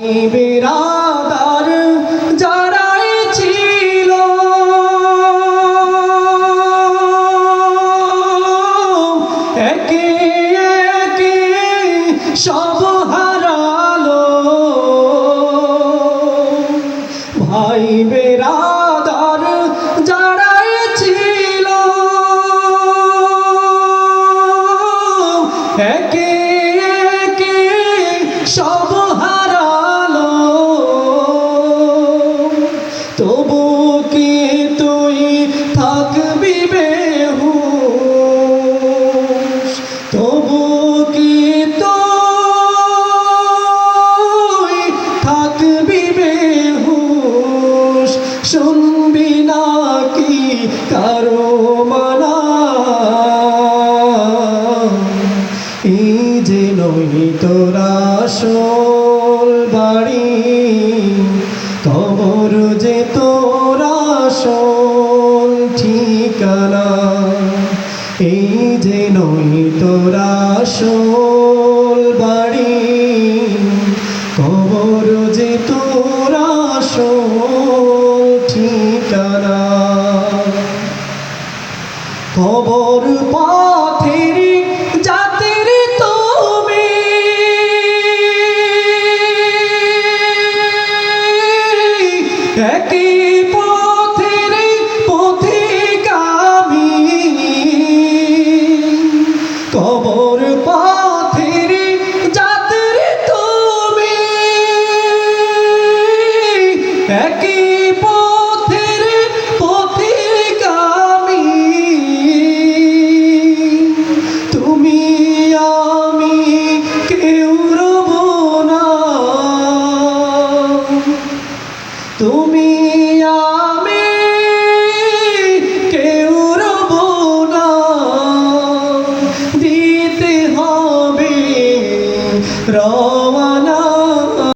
বিরাদার যারাই ছিল। একে একে সব হারালো। ভাই বেরাদার যারাই ছিল। একে কারও মানা এই যে নই তোরা শোল বাড়ি কবর যে তোরা শোল ঠিকানা। এই যে নই তোরা শোল খবর পথের জাতির তুমি। একই পথের পথিকামি। কবর পথের জাতির তুমি। একই তুমি আমি কেউ রব না। দিতে হবে রব